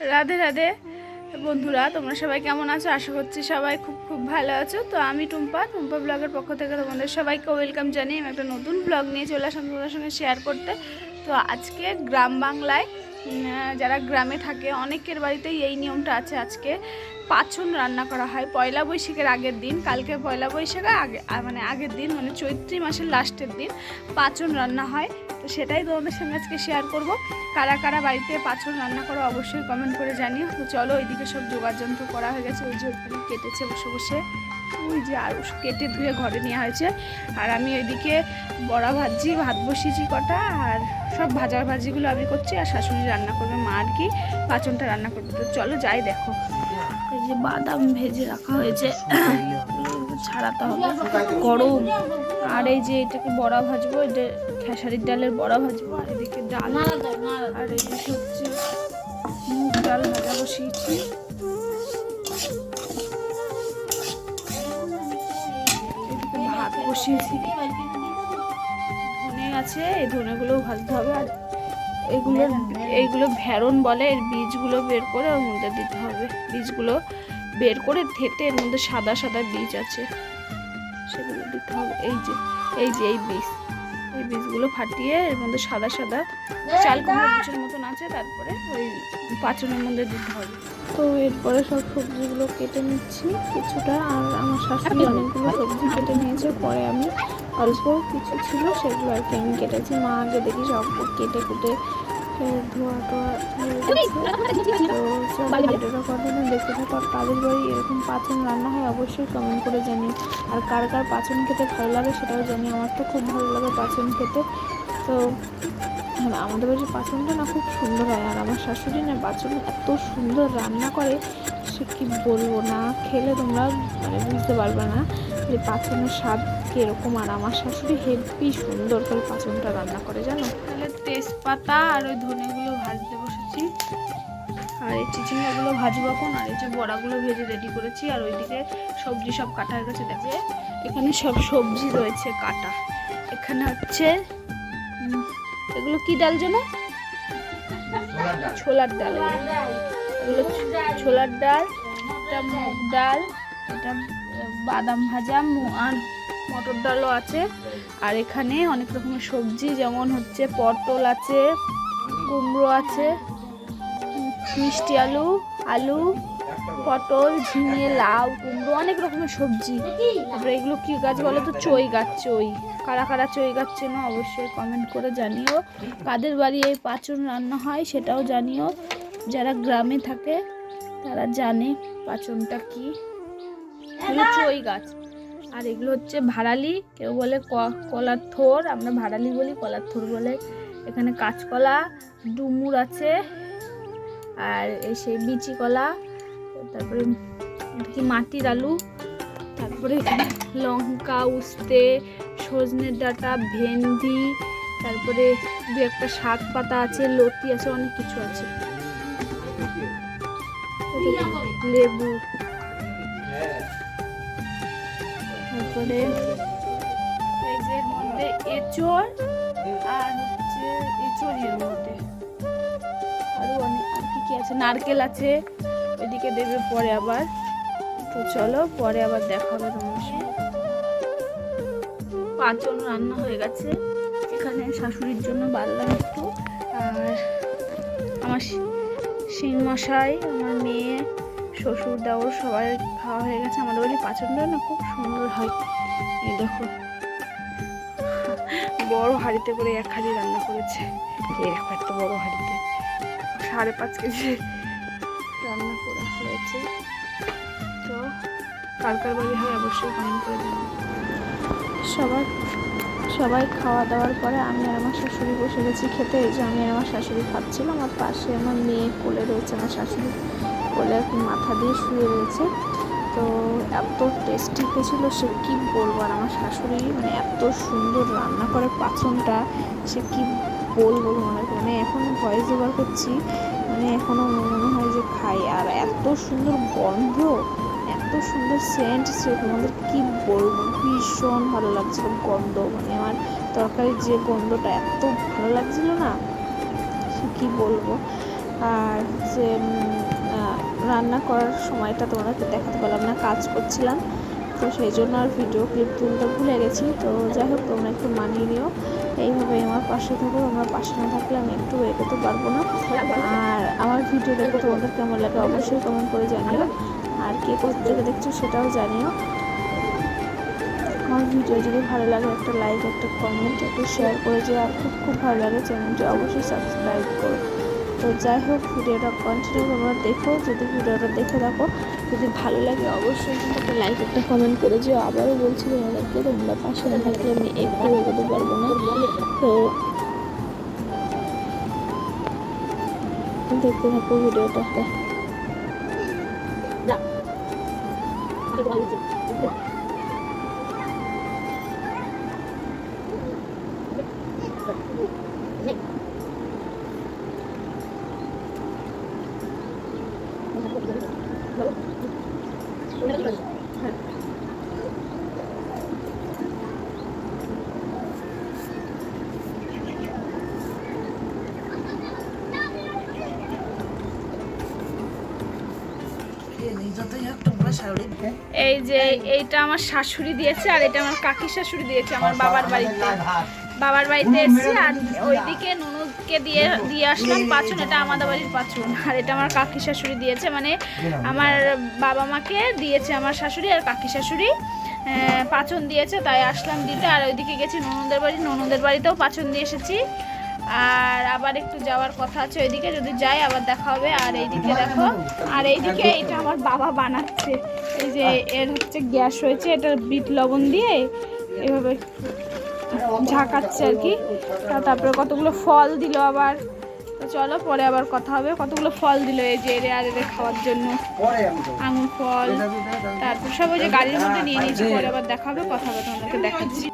রাধে রাধে। বন্ধুরা, তোমরা সবাই কেমন আছো? আশা করছি সবাই খুব খুব ভালো আছো। তো আমি টুম্পা টুম্পা ব্লগের পক্ষ থেকে তোমাদের সবাইকে ওয়েলকাম জানিয়ে আমি একটা নতুন ব্লগ নিয়ে চলে আসলাম তোমাদের সঙ্গে শেয়ার করতে। তো আজকে গ্রাম বাংলায় যারা গ্রামে থাকে, অনেকের বাড়িতেই এই নিয়মটা আছে। আজকে পাচন রান্না করা হয়। পয়লা বৈশাখের আগের দিন, কালকে পয়লা বৈশাখে, আগে মানে আগের দিন মানে চৈত্রী মাসের লাস্টের দিন পাচন রান্না হয়। সেটাই তোমাদের সঙ্গে আজকে শেয়ার করব। কারা কারা বাড়িতে পাচন রান্না করো অবশ্যই কমেন্ট করে জানিও। তো চলো ওইদিকে সব যোগাযন্ত্র করা হয়ে গেছে ওই যে ওখানে কেটেছে বসে বসে। ওই যে আর কেটে ধুয়ে ঘরে নেওয়া হয়েছে। আর আমি ওইদিকে বড়া ভাজি ভাত বসিয়েছি কটা আর সব ভাজা ভাজিগুলো আমি করছি আর শাশুড়ি রান্না করবে মা আর কি পাচনটা রান্না করবে। তো চলো যাই দেখো। এই যে বাদাম ভেজে রাখা হয়েছে। ছাড়াতে হবে। গরম। আর এই যে এটাকে বড়া ভাজবো এটা খেসারির ডালের বড়া ভাজবো আর এদিকে ডাল। আর এদিকে হচ্ছে মুগ ডাল ভাজা বসিয়েছি। এদিকে ভাত বসিয়েছি। ধনে আছে এই ধনেগুলো ভাজতে হবে। আর এগুলো এইগুলো ভেরন বলে এর বীজগুলো বের করে ওর মধ্যে দিতে হবে। বীজগুলো বের করে থেতে এর মধ্যে সাদা সাদা বীজ আছে। সেগুলো দিতে হবে। এই যে এই যে এই বীজ এই বীজগুলো ফাটিয়ে এর মধ্যে সাদা সাদা চাল কুমড়ো বীজের মতন আছে তারপরে ওই পাচনের মধ্যে দিতে হবে। তো এরপরে সব সবজিগুলো কেটে নিচ্ছি কিছুটা আর আমার শাশুড়ি অনেকগুলো সবজি কেটে নিয়েছে। পরে আমি অল্প কিছু ছিল সেগুলো আর কি আমি কেটেছি। মা আগে দেখি সব কেটে কুটে ধোয়া টোয়া ভিডিওটা কন্টিনিউ দেখতে থাকো। আর কাদের বাড়ি এরকম পাচন রান্না হয় অবশ্যই কমেন্ট করে জানি আর কার কার পাচন খেতে ভালো লাগে সেটাও জানি আমার তো খুব ভালো লাগে পাচন খেতে। তো আমাদের বাড়ির পাচনটা না খুব সুন্দর হয়। আর আমার শাশুড়ি না পাচন এত সুন্দর রান্না করে সে কি বলব না? খেলে তোমরা মানে বুঝতে পারবে না যে পাচনের স্বাদ কীরকম আর আমার শাশুড়ি হেভি সুন্দর করে পাচনটা রান্না করে, জানো? তাহলে তেজপাতা আর ওই ধনেগুলো ভাজতে বসেছি। আর এই চিচিঙ্গাগুলো ভাজবো এখন, আর এই যে বড়াগুলো ভেজে রেডি করেছি, আর ওইদিকে সবজি সব কাটা হয়ে গেছে দেখে এখানে সব সবজি রয়েছে কাটা। এখানে হচ্ছে এগুলো কি ডাল যেন ছোলার ডাল। এগুলো ছোলার ডাল, এটা মুগ ডাল, এটা বাদাম ভাজা আর মটর ডালও আছে। আর এখানে অনেক রকমের সবজি, যেমন হচ্ছে পটল আছে, কুমড়ো আছে, মিষ্টি আলু আলু, পটল, ঝিঙে, লাউ, কুমড়ো, অনেক রকমের সবজি। তারপরে এগুলো কি গাছ বলো তো? চই গাছ, চই। কারা কারা চই গাছ চেনো অবশ্যই কমেন্ট করে জানিও। কাদের বাড়ি এই পাচন রান্না হয় সেটাও জানিও। যারা গ্রামে থাকে, তারা জানে পাচনটা কি। চই গাছ। আর এগুলো হচ্ছে ভাড়ালি কেউ বলে ক- কলার থোর আমরা ভাড়ালি বলি কলার থোর বলে। এখানে কাঁচকলা ডুমুর আছে আর এই সেই বিচি কলা তারপরে কি মাটির আলু তারপরে লঙ্কা উস্তে সজনের ডাঁটা ভেন্ডি তারপরে দু একটা শাক পাতা আছে লতি আছে অনেক কিছু আছে। লেবু। তারপরে এই আর হচ্ছে এর মধ্যে। আরও অনেক আছে? নারকেল আছে। এদিকে দেবে পরে আবার। তো চলো, পরে আবার দেখা হবে তোমার সঙ্গে পাঁচজন রান্না হয়ে গেছে। এখানে শাশুড়ির জন্য বাড়লাম একটু। আর আমার শিং মশাই, আমার মেয়ে শ্বশুর, দেওর সবাই খাওয়া হয়ে গেছে। আমাদের বাড়ি পাচনটা না খুব সুন্দর হয়। এই দেখো, বড় হাঁড়িতে করে এক হাঁড়ি রান্না করেছে। এই দেখো বড় হাঁড়িতে। সাড়ে পাঁচ কেজি রান্না করা হয়েছে। তো কার কার বাড়ি হয় অবশ্যই কমেন্ট করে জানাবেন সবার, সবাই খাওয়া দাওয়ার পরে আমি আর আমার শাশুড়ি বসে গেছি খেতে। এই যে আমি আর আমার শাশুড়ি খাচ্ছিলাম, আর পাশে আমার মেয়ে কোলে রয়েছে আমার শাশুড়ি। কোলে কি মাথা দিয়ে শুয়ে রয়েছে। তো এত টেস্টি হয়েছিল সে কি বলব? আর আমার শাশুড়ি মানে এত সুন্দর রান্না করে পাচনটা সে কি বলব তোমাদের? মানে এখন ভয়েস ওভার করছি মানে এখনও মনে হয় যে খাই। আর এত সুন্দর গন্ধ এত সুন্দর সেন্ট সে তোমাদের কী বলব? ভীষণ ভালো লাগছিল গন্ধ। মানে আমার তরকারির যে গন্ধটা এত ভালো লাগছিল না সে কী বলব? আর উম, রান্না করার সময়টা তোমাদেরকে দেখাতে পারলাম না, কাজ করছিলাম। তো সেই জন্য আর ভিডিও ক্লিপ তুলতে ভুলে গেছি। তো যাই হোক, তোমরা একটু মানিয়ে নিও। এইভাবে আমার পাশে থাকো। আমার পাশে না থাকলে আমি একটু এগোতে পারব না। আর আমার ভিডিও দেখে তোমাদের কেমন লাগে অবশ্যই কমেন্ট করে জানিও। আর কে কোথা থেকে দেখছ সেটাও জানিও। আমার ভিডিও যদি ভালো লাগে, একটা লাইক একটা কমেন্ট একটু শেয়ার করে যে আর খুব খুব ভালো লাগে চ্যানেলটি অবশ্যই সাবস্ক্রাইব করো। তো যাই হোক, ভিডিওটা কন্টিনিউ তোমরা দেখো, যদি ভিডিওটা দেখে দেখো যদি ভালো লাগে অবশ্যই একটা লাইক একটা কমেন্ট করে যে আবারও বলছি তোমাদেরকে, তোমরা পাশে না থাকলে আমি একটু এগোতে পারব না। তো দেখতে থাকো ভিডিওটা। এই যে এইটা আমার শাশুড়ি দিয়েছে আর এটা আমার কাকি শাশুড়ি দিয়েছে আমার বাবার বাড়িতে। বাবার বাড়িতে এসেছি আর ওইদিকে ননদকে দিয়ে দিয়ে আসলাম পাচন এটা আমাদের বাড়ির পাচন আর এটা আমার কাকি শাশুড়ি দিয়েছে মানে আমার বাবা মাকে দিয়েছে আমার শাশুড়ি আর কাকি শাশুড়ি। পাচন দিয়েছে, তাই আসলাম দিতে। আর ওইদিকে গেছি ননদের বাড়ি, ননদের বাড়িতেও পাচন দিয়ে এসেছি। আর আবার একটু যাওয়ার কথা আছে ওইদিকে, যদি যাই আবার দেখা হবে। আর এইদিকে দেখো, আর এইদিকে এটা আমার বাবা বানাচ্ছে। এই যে, এর হচ্ছে গ্যাস হয়েছে এটা বিট লবণ দিয়ে এভাবে ঝাঁকাচ্ছে আর কি। তারপরে কতগুলো ফল দিল আবার। চলো, পরে আবার কথা হবে। কতগুলো ফল দিল এই যে এরে আর এরে খাওয়ার জন্য। আঙুর ফল। তারপর সব ওই যে গাড়ির মধ্যে নিয়ে নিয়েছি, পরে আবার দেখা হবে কথা হবে তোমাদেরকে দেখাচ্ছি।